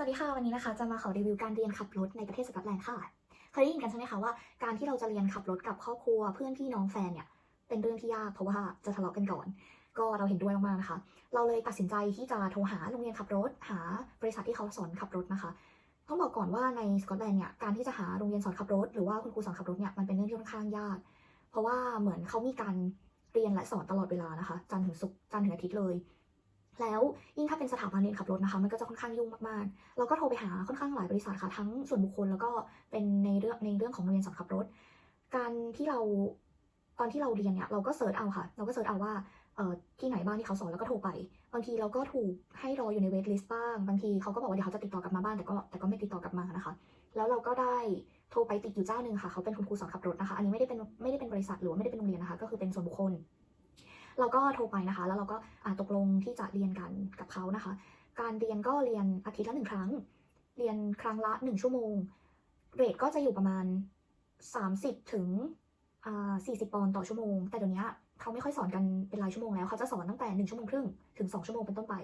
สวัสดีค่ะวันนี้นะคะจะมาขอรีวิวการเรียนขับรถในประเทศสกอตแลนด์ค่ะเคยได้ยินกันใช่ไหมคะว่าการที่เราจะเรียนขับรถกับครอบครัว เพื่อนพี่น้องแฟนเนี่ยเป็นเรื่องที่ยากเพราะว่าจะทะเลาะกันก่อน ก็เราเห็นด้วยมากๆนะคะ เราเลยตัดสินใจที่จะโทรหาโรงเรียนขับรถ หาบริษัทที่เขาสอนขับรถนะคะต้องบอกก่อนว่าในสกอตแลนด์เนี่ยการที่จะหาโรงเรียนสอนขับรถ หรือว่าคุณครูสอนขับรถเนี่ยมันเป็นเรื่องที่ค่อนข้างยาก เพราะว่าเหมือนเขามีการเรียนและสอนตลอดเวลานะคะ จันทร์ถึงศุกร์จันทร์ถึงอาทิตย์เลย แล้วยิ่งถ้าเป็นสถาบันเรียนขับรถนะคะ มันก็จะค่อนข้างยุ่งมากๆ เราก็โทรไปหาค่อนข้างหลายบริษัทค่ะทั้งส่วนบุคคลแล้วก็เป็นในเรื่องในเรื่องของโรงเรียนสอนขับรถ การที่เราตอนที่เราเรียนเนี่ยเราก็เสิร์ชเอาค่ะ เราก็เสิร์ชเอาว่าเอ่อที่ไหนบ้างที่เขาสอนแล้วก็โทรไป บางทีเราก็ถูกให้รออยู่ในเวทลิสต์บ้าง บางทีเขาก็บอกว่าเดี๋ยวเขาจะติดต่อกลับมาบ้างแต่ก็แต่ก็ไม่ติดต่อกลับมานะคะ แล้วเราก็ได้โทรไปติดอยู่เจ้าหนึ่งค่ะ เขาเป็นคุณครูสอนขับรถนะคะ อันนี้ไม่ได้เป็นไม่ได้เป็นบริษัทหรือไม่ได้เป็นโรงเรียนนะคะ ก็คือเป็นส่วนบุคคล เราก็โทรไปนะคะ แล้วเราก็ตกลงที่จะเรียนกันกับเขานะคะ การเรียนก็เรียนอาทิตย์ละหนึ่งครั้ง เรียนครั้งละหนึ่งชั่วโมง เรทก็จะอยู่ประมาณ 30 ถึงอ่า40 ปอนด์ต่อชั่วโมง แต่เดี๋ยวนี้เขาไม่ค่อยสอนกันเป็นรายชั่วโมงแล้ว เขาจะสอนตั้งแต่ 1 ชั่วโมงครึ่งถึง 2 ชั่วโมงเป็นต้นไป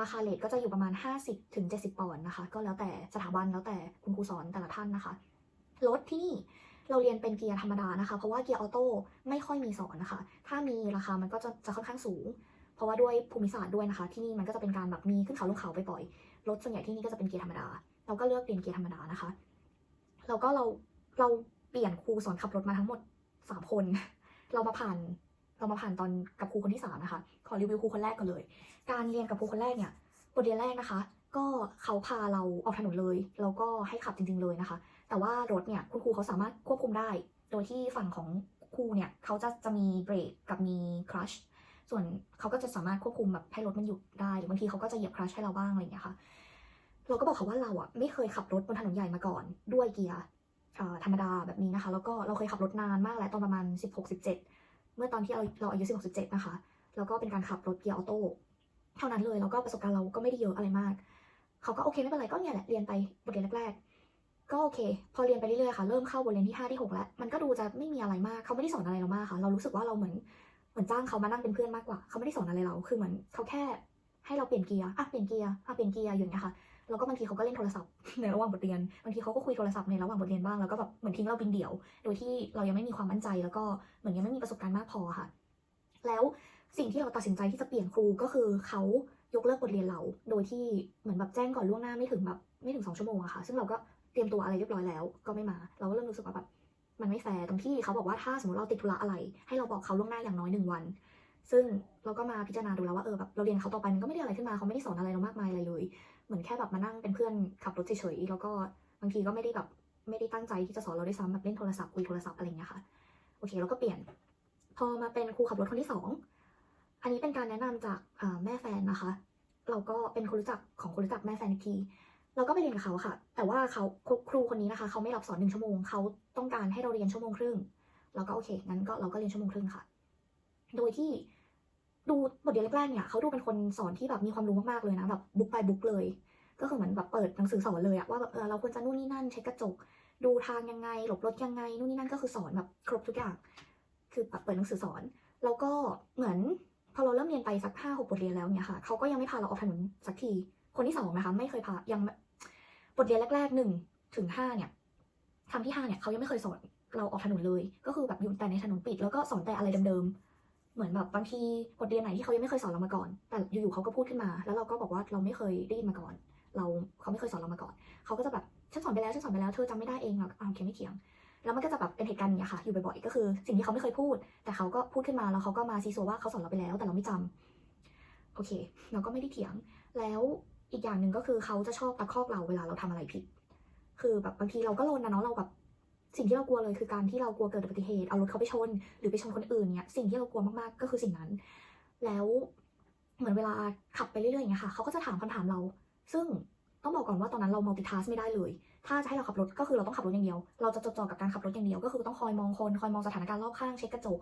ราคาเรทก็จะอยู่ประมาณ 50 ถึง 70 ปอนด์นะคะ ก็แล้วแต่สถาบันแล้วแต่คุณครูสอนแต่ละท่านนะคะรถที่นี่ เราเรียนเป็นเกียร์ธรรมดานะคะ เพราะว่าเกียร์ออโต้ไม่ค่อยมีสอนนะคะ ถ้ามีราคามันก็จะจะค่อนข้างสูง เพราะว่าด้วยภูมิศาสตร์ด้วยนะคะ ที่นี่มันก็จะเป็นการแบบมีขึ้นเขาลงเขาไปปล่อยรถส่วนใหญ่ที่นี่ก็จะเป็นเกียร์ธรรมดา เราก็เลือกเรียนเกียร์ธรรมดานะคะ แล้วก็เราเราเปลี่ยนครูสอนขับรถมาทั้งหมดสามคน เรามาผ่านเรามาผ่านตอนกับครูคนที่สามนะคะ ขอรีวิวครูคนแรกก่อนเลย การเรียนกับครูคนแรกเนี่ยบทเรียนแรกนะคะ ก็เขาพาเราออกถนนเลย แล้วก็ให้ขับจริง ๆเลยนะคะ แต่ว่ารถเนี่ยคุณครูเขาสามารถควบคุมได้ โดยที่ฝั่งของครูเนี่ยเขาจะจะมีเบรกกับมีคลัชส่วนเขาก็จะสามารถควบคุมแบบให้รถมันหยุดได้หรือบางทีเขาก็จะเหยียบคลัชให้เราบ้างอะไรอย่างเงี้ยค่ะเราก็บอกเขาว่าเราอะไม่เคยขับรถบนถนนใหญ่มาก่อนด้วยเกียร์ธรรมดาแบบนี้นะคะ แล้วก็เราเคยขับรถนานมากแล้วตอนประมาณ 16-17 เมื่อตอนที่เราเราอายุ 16-17 นะคะ แล้วก็เป็นการขับรถเกียร์ออโต้เท่านั้นเลยแล้วก็ประสบการณ์เราก็ไม่ได้เยอะอะไรมาก เขาก็โอเคไม่เป็นไรก็เนี่ยแหละเรียนไปบทเรียนแรกๆ ก็โอเค พอเรียนไปเรื่อยๆค่ะ เริ่มเข้าบทเรียนที่ 5 ที่ 6 แล้ว มันก็ดูจะไม่มีอะไรมาก เขาไม่ได้สอนอะไรเรามากค่ะ เรารู้สึกว่าเราเหมือน เหมือนจ้างเขามานั่งเป็นเพื่อนมากกว่า เขาไม่ได้สอนอะไรเรา คือเหมือนเขาแค่ให้เราเปลี่ยนเกียร์ อะ เปลี่ยนเกียร์ อะ เปลี่ยนเกียร์อย่างเงี้ยค่ะ แล้วก็บางทีเขาก็เล่นโทรศัพท์ในระหว่างบทเรียน บางทีเขาก็คุยโทรศัพท์ในระหว่างบทเรียนบ้าง แล้วก็แบบเหมือนทิ้งเราบินเดี่ยว โดยที่เรายังไม่มีความมั่นใจ แล้วก็เหมือนยังไม่มีประสบการณ์มากพอค่ะ แล้วสิ่งที่เราตัดสินใจที่จะเปลี่ยนครูก็คือเขายกเลิกบทเรียนเรา โดยที่เหมือนแบบแจ้งก่อนล่วงหน้าไม่ถึงแบบไม่ถึงสองชั่วโมงอะค่ะ ซึ่งเราก็ เตรียมตัวอะไรเรียบร้อยแล้ว ก็ไม่มา เราก็เริ่มรู้สึกว่าแบบมันไม่แฟร์ตรงที่เขาบอกว่าถ้าสมมติเราติดธุระอะไร ให้เราบอกเขาล่วงหน้าอย่างน้อยหนึ่งวัน ซึ่งเราก็มาพิจารณาดูแล้วว่าเออแบบเราเรียนเขาต่อไปมันก็ไม่ได้อะไรขึ้นมาเขาไม่ได้สอนอะไรเรามากมายอะไรเลย เหมือนแค่แบบมานั่งเป็นเพื่อนขับรถเฉยๆแล้วก็บางทีก็ไม่ได้แบบไม่ได้ตั้งใจที่จะสอนเราด้วยซ้ำแบบเล่นโทรศัพท์คุยโทรศัพท์อะไรอย่างเงี้ยค่ะโอเคเราก็เปลี่ยน พอมาเป็นครูขับรถคนที่สองอันนี้เป็นการแนะนำจากแม่แฟนนะคะ เราก็เป็นคนรู้จักของคนรู้จักแม่แฟนอีกที เราก็ไปเรียนกับเขาค่ะ แต่ว่าเขาครูคนนี้นะคะเขาไม่รับสอนหนึ่งชั่วโมงเขาต้องการให้เราเรียนชั่วโมงครึ่งเราก็โอเคงั้นก็เราก็เรียนชั่วโมงครึ่งค่ะ โดยที่ดูบทเรียนแรกๆเนี่ยเขาดูเป็นคนสอนที่แบบมีความรู้มากๆเลยนะแบบบุ๊กไปบุ๊กเลย ก็คือเหมือนแบบเปิดหนังสือสอนเลยอะว่าแบบเออเราควรจะนู่นนี่นั่นเช็คกระจก ดูทางยังไง หลบรถยังไงนู่นนี่นั่นก็คือสอนแบบครบทุกอย่าง คือแบบเปิดหนังสือสอน แล้วก็เหมือนพอเราเริ่มเรียนไปสักห้าหกบทเรียนแล้วเนี่ยค่ะเขาก็ยังไม่พาเราออกถนนสักทีคนที่สองนะคะ ไม่เคยพายัง บทเรียนแรกๆหนึ่งถึงห้าเนี่ยคำที่ห้าเนี่ยเขายังไม่เคยสอนเราออกถนนเลย ก็คือแบบอยู่แต่ในถนนปิด แล้วก็สอนแต่อะไรเดิมๆ เหมือนแบบบางทีบทเรียนไหนที่เขายังไม่เคยสอนเรามาก่อน แต่อยู่ๆเขาก็พูดขึ้นมา แล้วเราก็บอกว่าเราไม่เคยได้ยินมาก่อน เราเขาไม่เคยสอนเรามาก่อน เขาก็จะแบบฉันสอนไปแล้วฉันสอนไปแล้วเธอจำไม่ได้เองหรอกอ้าโอเคไม่เถียงแล้วมันก็จะแบบเป็นเหตุการณ์อย่างเงี้ยค่ะ อยู่บ่อยๆ ก็คือสิ่งที่เขาไม่เคยพูด แต่เขาก็พูดขึ้นมาแล้วเขาก็มาซีโซว่าเขาสอนเราไปแล้ว แต่เราไม่จำโอเค เราก็ไม่ได้เถียง แล้ว อีกอย่างหนึ่งก็คือเขาจะชอบตะคอกเราเวลาเราทำอะไรผิด คือแบบบางทีเราก็ลนนะเนาะเราแบบสิ่งที่เรากลัวเลยคือการที่เรากลัวเกิดอุบัติเหตุเอารถเขาไปชน หรือไปชนคนอื่นเนี่ยสิ่งที่เรากลัวมากๆก็คือสิ่งนั้น แล้วเหมือนเวลาขับไปเรื่อยๆอย่างเงี้ยค่ะเขาก็จะถามคำถามเรา ซึ่งต้องบอกก่อนว่าตอนนั้นเรา multitask ไม่ได้เลย ถ้าจะให้เราขับรถก็คือเราต้องขับรถอย่างเดียว เราจะจดจ่อกับการขับรถอย่างเดียว ก็คือต้องคอยมองคน คอยมองสถานการณ์รอบข้าง เช็คกระจก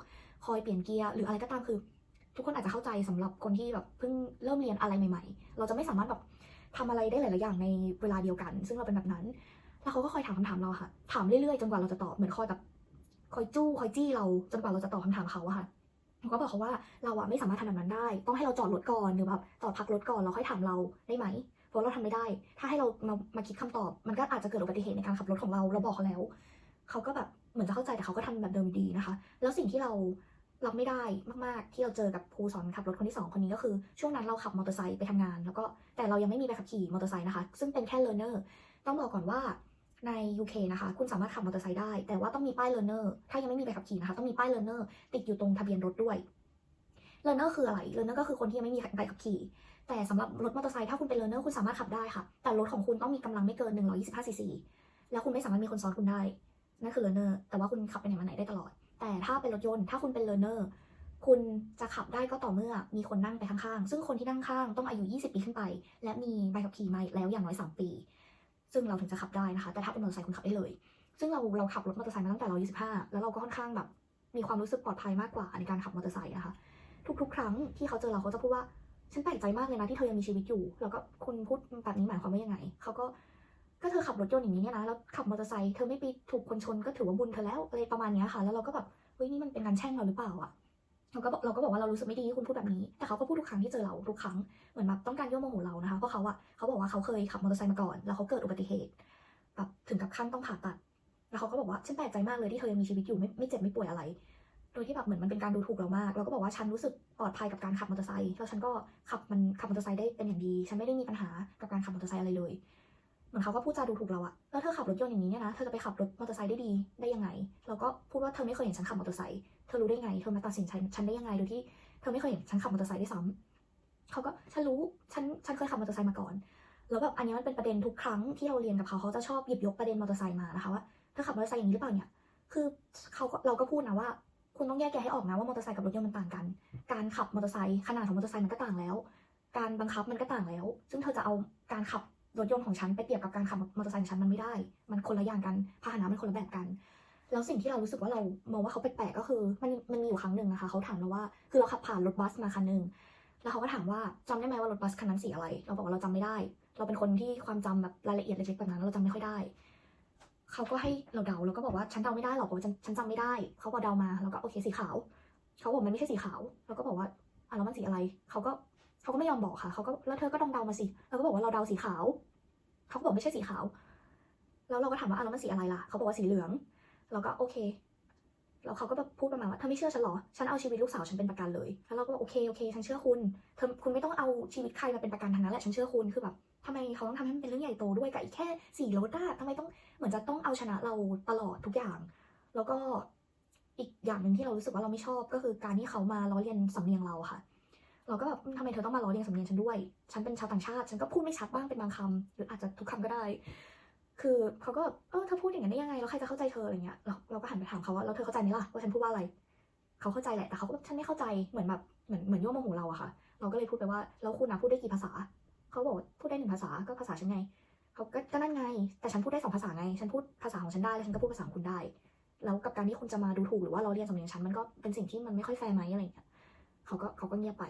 คอยเปลี่ยนเกียร์ หรืออะไรก็ตามคือ ทุกคนอาจจะเข้าใจสำหรับคนที่แบบเพิ่งเริ่มเรียนอะไรใหม่ ๆ เราจะไม่สามารถแบบ ทำอะไรได้หลาย ๆ อย่างในเวลาเดียวกัน ซึ่งเราเป็นแบบนั้น แล้วเขาก็คอยถามคำถามเราค่ะ ถามเรื่อย ๆ จนกว่าเราจะตอบ เหมือนคอยแบบคอยจู้คอยจี้เราจนกว่าเราจะตอบคำถามเขาอะค่ะเราก็บอกเขาว่าเราอะไม่สามารถทำแบบนั้นได้ ต้องให้เราจอดรถก่อนหรือแบบจอดพักรถก่อนแล้วค่อยถามเราได้ไหมเพราะเราทำไม่ได้ ถ้าให้เรามามาคิดคำตอบ มันก็อาจจะเกิดอุบัติเหตุในการขับรถของเรา เราบอกเขาแล้ว เขาก็แบบเหมือนจะเข้าใจแต่เขาก็ทำแบบเดิมดีนะคะ แล้วสิ่งที่เรา รับไม่ได้มากๆ ที่เราเจอกับครูสอนขับรถคนที่สองคนนี้ก็คือ ช่วงนั้นเราขับมอเตอร์ไซค์ไปทำงาน แล้วก็แต่เรายังไม่มีใบขับขี่มอเตอร์ไซค์นะคะ ซึ่งเป็นแค่ learner ต้องบอกก่อนว่าใน UK นะคะ คุณสามารถขับมอเตอร์ไซค์ได้ แต่ว่าต้องมีป้าย learner ถ้ายังไม่มีใบขับขี่นะคะ ต้องมีป้าย learner ติดอยู่ตรงทะเบียนรถด้วย learner คืออะไร learner ก็คือคนที่ยังไม่มีใบขับขี่ แต่สำหรับรถมอเตอร์ไซค์ถ้าคุณเป็น learner คุณสามารถขับได้ค่ะ แต่รถของคุณต้องมีกำลังไม่เกิน125 cc แล้วคุณไม่สามารถมีคนซ้อนคุณได้นั่นคือ learner แต่ว่าคุณขับไปไหนมาไหนได้ตลอด แต่ถ้าเป็นรถยนต์ ถ้าคุณเป็น learner คุณจะขับได้ก็ต่อเมื่อมีคนนั่งไปข้างๆ ซึ่งคนที่นั่งข้างต้องอายุ 20 ปีขึ้นไป และมีใบขับขี่มาแล้วอย่างน้อย 3 ปี ซึ่งเราถึงจะขับได้นะคะ แต่ถ้าเป็นมอเตอร์ไซค์คุณขับได้เลย ซึ่งเราเราขับรถมอเตอร์ไซค์มาตั้งแต่เราอายุ15แล้วเราก็ค่อนข้างแบบ มีความรู้สึกปลอดภัยมากกว่าในการขับมอเตอร์ไซค์นะคะ ทุกๆ ครั้งที่เขาเจอเราเขาจะพูดว่า ฉันแปลกใจมากเลยนะที่เธอยังมีชีวิตอยู่ แล้วก็คุณพูดแบบนี้หมายความว่ายังไง เขาก็ ก็เธอขับรถยนต์อย่างนี้เนี่ยนะแล้วขับมอเตอร์ไซค์เธอไม่ไปถูกคนชนก็ถือว่าบุญเธอแล้วอะไรประมาณเนี้ยค่ะ แล้วเราก็แบบเฮ้ยนี่มันเป็นการแช่งเราหรือเปล่าอะเราก็บอกเราก็บอกว่าเรารู้สึกไม่ดีที่คุณพูดแบบนี้ แต่เขาก็พูดทุกครั้งที่เจอเราทุกครั้ง เหมือนแบบต้องการยั่วโมโหเรานะคะ เพราะเขาอะเขาบอกว่าเขาเคยขับมอเตอร์ไซค์มาก่อน แล้วเขาเกิดอุบัติเหตุแบบถึงกับขั้นต้องผ่าตัด แล้วเขาก็บอกว่าฉันแปลกใจมากเลยที่เธอยังมีชีวิตอยู่ไม่ไม่เจ็บไม่ป่วยอะไร โดยที่แบบเหมือนมันเป็นการดูถูกเรามาก เราก็บอกว่าฉันรู้สึกปลอดภัยกับการขับมอเตอร์ไซค์ แล้วฉันก็ขับมันขับมอเตอร์ไซค์ได้เป็นอย่างดี ฉันไม่ได้มีปัญหากับการขับมอเตอร์ไซค์อะไรเลย เหมือนเขาก็พูดจาดูถูกเราอะแล้วเธอขับรถยนต์อย่างนี้เนี่ยนะ เธอจะไปขับรถมอเตอร์ไซค์ได้ดีได้ยังไง เราก็พูดว่าเธอไม่เคยเห็นฉันขับมอเตอร์ไซค์ เธอรู้ได้ไง เธอมาตัดสินใจฉันได้ยังไง โดยที่เธอไม่เคยเห็นฉันขับมอเตอร์ไซค์ได้วยซ้ำเขาก็ฉันรู้ ฉัน ฉันเคยขับมอเตอร์ไซค์มาก่อน แล้วแบบอันนี้มันเป็นประเด็นทุกครั้งที่เราเรียนกับเขาเขาจะชอบหยิบยกประเด็นมอเตอร์ไซค์มานะคะว่าเธอขับมอเตอร์ไซค์อย่างนี้หรือเปล่าเนี่ย คือเขาเราก็พูดนะว่า คุณต้องแยกแยะให้ออกนะว่ามอเตอร์ไซค์กับรถยนต์มันต่างกัน การขับมอเตอร์ไซค์ขนาดของมอเตอร์ไซค์มันก็ต่างแล้ว การบังคับมันก็ต่างแล้ว ซึ่งเธอจะเอาการขับ รถยนต์ของฉันไปเปรียบกับการขับมอเตอร์ไซค์ของฉันมันไม่ได้ มันคนละอย่างกันพาหนะมันคนละแบบกัน แล้วสิ่งที่เรารู้สึกว่าเรามองว่าเขาแปลกๆก็คือมันมันมีอยู่ครั้งหนึ่งนะคะเขาถามเราว่าคือเราขับผ่านรถบัสมาคันหนึ่งแล้วเขาก็ถามว่าจำได้ไหมว่ารถบัสคันนั้นสีอะไร เราบอกว่าเราจำไม่ได้ เราเป็นคนที่ความจำแบบรายละเอียดเล็กๆแบบนั้น เราจำไม่ค่อยได้ เขาก็ให้เราเดาแล้วก็บอกว่าฉันเดาไม่ได้หรอกเพราะว่าฉันฉันจำไม่ได้ เขาบอกเดามาแล้วก็โอเคสีขาว เขาบอกมันไม่ใช่สีขาว เราก็บอกว่าอะแล้วมันสีอะไร เขาก็ เขาก็ไม่ยอมบอกค่ะเขาก็แล้วเธอก็ต้องเดามาสิเราก็บอกว่าเราเดาสีขาวเขาก็บอกไม่ใช่สีขาว แล้วเราก็ถามว่าอะแล้วมันสีอะไรล่ะเขาบอกว่าสีเหลือง เราก็โอเคแล้วเขาก็แบบพูดประมาณว่าเธอไม่เชื่อฉันเหรอ ฉันเอาชีวิตลูกสาวฉันเป็นประกันเลย แล้วเราก็บอกโอเคโอเคฉันเชื่อคุณ เธอคุณไม่ต้องเอาชีวิตใครมาเป็นประกันทางนั้นแหละฉันเชื่อคุณ คือแบบทำไมเขาต้องทำให้มันเป็นเรื่องใหญ่โตด้วยกับอีกแค่สี่รถอะทำไมต้องเหมือนจะต้องเอาชนะเราตลอดทุกอย่าง แล้วก็อีกอย่างหนึ่งที่เรารู้สึกว่าเราไม่ชอบก็คือการที่เขามาล้อเลียนสำเนียงเราค่ะ เราก็แบบทำไมเธอต้องมาล้อเลียนสำเนียงฉันด้วย ฉันเป็นชาวต่างชาติ ฉันก็พูดไม่ชัดบ้างเป็นบางคำหรืออาจจะทุกคำก็ได้ คือเขาก็แบบเออเธอพูดอย่างนั้นได้ยังไง แล้วใครจะเข้าใจเธออะไรเงี้ย เราเราก็หันไปถามเขาว่าแล้วเธอเข้าใจไหมล่ะว่าฉันพูดว่าอะไร เขาเข้าใจแหละ แต่เขาก็แบบฉันไม่เข้าใจ เหมือนแบบเหมือนเหมือนโยมโมโหเราอะค่ะ เราก็เลยพูดไปว่าแล้วคุณนะพูดได้กี่ภาษา เขาบอกพูดได้หนึ่งภาษา ก็ภาษาฉันไง เขาก็ก็นั่นไง แต่ฉันพูดได้สองภาษาไง ฉันพูดภาษาของฉันได้แล้วฉันก็พูดภาษาของคุณได้ แล้วกับการที่คุณจะมาดูถูกหรือว่าเราเรียนสำเนียงฉันมันก็เป็นสิ่งที่มันไม่ค่อยแฟร์ไหมอะไรเงี้ยเขาก็เขาก็เงียบไป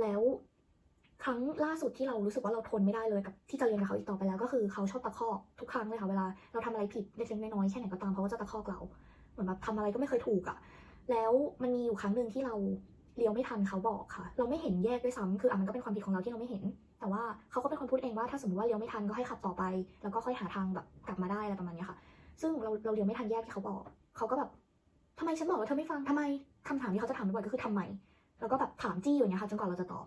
แล้วครั้งล่าสุดที่เรารู้สึกว่าเราทนไม่ได้เลยกับที่จะเรียนกับเขาอีกต่อไปแล้ว ก็คือเขาชอบตะคอกทุกครั้งเลยค่ะเวลาเราทำอะไรผิดเล็กๆน้อยๆแค่ไหนก็ตามเขาก็จะตะคอกเราเหมือนแบบทำอะไรก็ไม่เคยถูกอะ่ะ แล้วมันมีอยู่ครั้งหนึ่งที่เราเลี้ยวไม่ทันเขาบอกค่ะ เราไม่เห็นแยกด้วยซ้ำคืออะมันก็เป็นความผิดของเราที่เราไม่เห็น แต่ว่าเขาก็เป็นคนพูดเองว่าถ้าสมมติว่าเลี้ยวไม่ทันก็ให้ขับต่อไป แล้วก็ค่อยหาทางแบบกลับมาได้อะไรประมาณนี้ค่ะ ซึ่งเราเราเลี้ยวไม่ทันแยกที่เขาบอก เขาก็แบบทำไมฉันบอกแล้วเธอไม่ฟังทำไมคำถามที่เขาจะถามบ่อยก็คือทำไม แล้วก็แบบถามจี้อยู่เงี้ยค่ะจนกว่าเราจะตอบ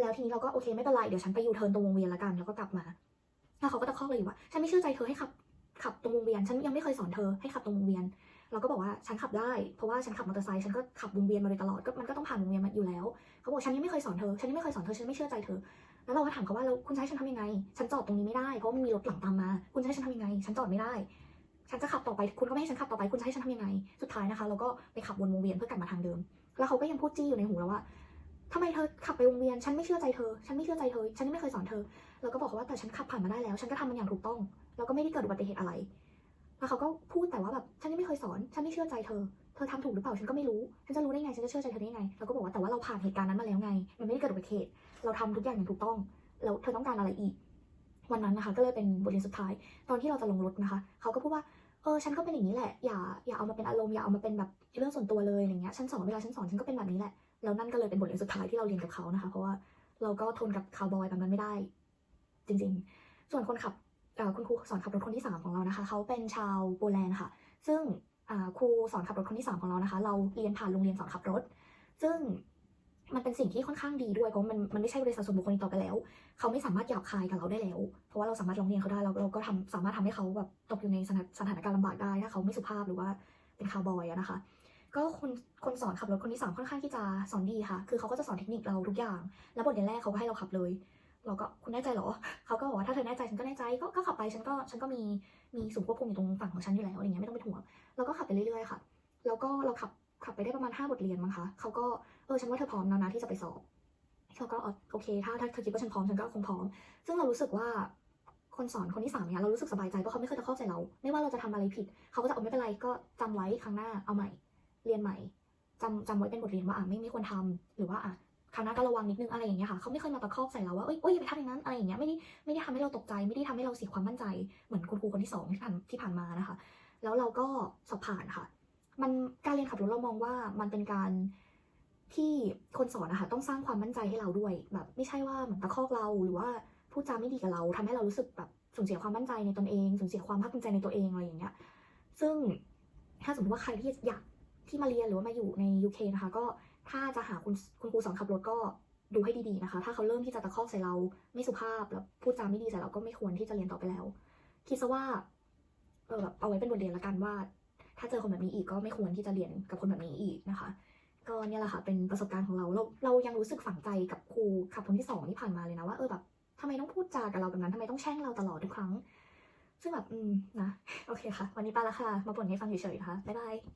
แล้วทีนี้เราก็โอเคไม่เป็นไรเดี๋ยวฉันไปยูเทิร์นตรงวงเวียนละกันแล้วก็กลับมาแล้วเขาก็ตะคอกเลยว่าฉันไม่เชื่อใจเธอให้ขับขับตรงวงเวียน ฉันยังไม่เคยสอนเธอให้ขับตรงวงเวียน เราก็บอกว่าฉันขับได้เพราะว่าฉันขับมอเตอร์ไซค์ฉันก็ขับวงเวียนมาโดยตลอดก็มันก็ต้องผ่านวงเวียนมาอยู่แล้ว เขาบอกฉันยังไม่เคยสอนเธอฉันยังไม่เคยสอนเธอฉันไม่เชื่อใจเธอ แล้วเราก็ถามเขาว่าแล้วคุณจะให้ฉันทำยังไง ฉันจอดตรงนี้ไม่ได้เพราะมันมีรถหลังตามมา คุณจะให้ฉันทำยังไง ฉันจอดไม่ได้ ฉันจะขับต่อไปคุณก็ไม่ให้ฉันขับต่อไปคุณจะให้ฉันทำยังไง สุดท้ายนะคะ เราก็ไปขับวนวงเวียนเพื่อกลับมาทางเดิม แล้วเขาก็ยังพูดจี้อยู่ในหูเราว่าทำไมเธอขับไปวงเวียน ฉันไม่เชื่อใจเธอ ฉันไม่เชื่อใจเธอ ฉันยังไม่เคยสอนเธอเราก็บอกว่าแต่ฉันขับผ่านมาได้แล้ว ฉันก็ทำมันอย่างถูกต้อง แล้วก็ไม่ได้เกิดอุบัติเหตุอะไร แล้วเขาก็พูดแต่ว่าแบบ ฉันยังไม่เคยสอน ฉันไม่เชื่อใจเธอ เธอทำถูกหรือเปล่า ฉันก็ไม่รู้ ฉันจะรู้ได้ไง ฉันจะเชื่อใจเธอได้ไงเราก็บอกว่าแต่ว่าเราผ่านเหตุการณ์นั้นมาแล้วไง มันไม่ได้เกิดอุบัติเหตุ เราทำทุกอย่างอย่างถูกต้อง แล้วเธอต้องการอะไรอีก วันนั้นนะคะ ก็เลยเป็นบทเรียนสุดท้าย ตอนที่เราจะลงรถนะคะ เขาก็พูดว่า เออฉันก็เป็นอย่างนี้แหละ อย่าอย่าเอามาเป็นอารมณ์อย่าเอามาเป็นแบบเรื่องส่วนตัวเลยอย่างเงี้ยฉันสอนเวลาฉันสอนฉันก็เป็นแบบนี้แหละแล้วนั่นก็เลยเป็นบทเรียนสุดท้ายที่เราเรียนกับเขานะคะ เพราะว่าเราก็ทนกับคาวบอยแบบนั้นไม่ได้ จริง ๆ ส่วนคนขับคุณครูสอนขับรถคนที่สามของเรานะคะ เขาเป็นชาวโปแลนด์ค่ะ ซึ่งครูสอนขับรถคนที่สามของเรานะคะ เราเรียนผ่านโรงเรียนสอนขับรถ ซึ่ง มันเป็นสิ่งที่ค่อนข้างดีด้วยเพราะมันมันไม่ใช่บริษัทส่วนบุคคลต่อไปแล้ว เขาไม่สามารถหยาบคายกับเราได้แล้ว เพราะว่าเราสามารถร้องเรียนเขาได้เราเราก็ทำสามารถทำให้เขาแบบตกอยู่ในสถานสถานการณ์ลำบากได้ถ้าเขาไม่สุภาพหรือว่าเป็นคาวบอยอะนะคะ ก็คนคนสอนขับรถคนที่สามค่อนข้างที่จะสอนดีค่ะ คือเขาก็จะสอนเทคนิคเราทุกอย่าง แล้วบทเรียนแรกเขาก็ให้เราขับเลย เราก็คุณแน่ใจเหรอ เขาก็บอกว่าถ้าเธอแน่ใจฉันก็แน่ใจก็ก็ขับไปฉันก็ฉันก็มีมีศูนย์ควบคุมอยู่ตรงฝั่งของฉันอยู่แล้วอะไรเงี้ยไม่ต้องเป็นห่วงเราก็ขับไปเรื่อยๆค่ะ แล้วก็เราขับ ขับไปได้ประมาณห้าบทเรียนมั้งคะเขาก็เออฉันว่าเธอพร้อมแล้วนะที่จะไปสอบเขาก็อ๋อโอเค ถ้าถ้าเธอคิดว่าฉันพร้อมฉันก็คงพร้อม ซึ่งเรารู้สึกว่าคนสอนคนที่สามเนี่ยเรารู้สึกสบายใจเพราะเขาไม่เคยตะคอกใส่เรา ไม่ว่าเราจะทำอะไรผิด เขาก็จะเอาไม่เป็นไรก็จำไว้ครั้งหน้าเอาใหม่ เรียนใหม่จำจำไว้เป็นบทเรียนว่าอะไม่ไม่ควรทำหรือว่าอะครั้งหน้าก็ระวังนิดนึงอะไรอย่างเงี้ยค่ะเขาไม่เคยมาตะคอกใส่เราว่าเอ้ยเอ้ยอย่าไปทำอย่างนั้นอะไรอย่างเงี้ยไม่ได้ไม่ได้ทำให้เราตกใจ ไม่ได้ทำให้เราเสียความมั่นใจเหมือนคุณครูคนที่สองที่ผ่านที่ผ่านมานะคะ แล้วเราก็สอบผ่านค่ะ มันการเรียนขับรถเรามองว่ามันเป็นการที่คนสอนนะคะต้องสร้างความมั่นใจให้เราด้วย แบบไม่ใช่ว่าเหมือนตะคอกเราหรือว่าพูดจาไม่ดีกับเราทำให้เรารู้สึกแบบสูญเสียความมั่นใจในตนเองสูญเสียความภาคภูมิใจในตัวเองอะไรอย่างเงี้ย ซึ่งถ้าสมมติว่าใครที่อยากที่มาเรียนหรือว่ามาอยู่ใน UK นะคะ ก็ถ้าจะหาคุณคุณครูสอนขับรถก็ดูให้ดีๆนะคะ ถ้าเขาเริ่มที่จะตะคอกใส่เราไม่สุภาพแล้วพูดจาไม่ดีใส่เราก็ไม่ควรที่จะเรียนต่อไปแล้ว คิดซะว่าเออแบบเอาไว้เป็นบทเรียนละกันว่า ถ้าเจอคนแบบนี้อีกก็ไม่ควรที่จะเรียนกับคนแบบนี้อีกนะคะ ก็เนี่ยแหละค่ะเป็นประสบการณ์ของเราเรา เรายังรู้สึกฝังใจกับครูขับคนที่สองที่ผ่านมาเลยนะว่าเออแบบทำไมต้องพูดจากับเราแบบนั้นทำไมต้องแช่งเราตลอดทุกครั้ง ซึ่งแบบอืมนะ โอเคค่ะ วันนี้ไปละค่ะ มาบ่นให้ฟังเฉยๆนะคะบ๊ายบาย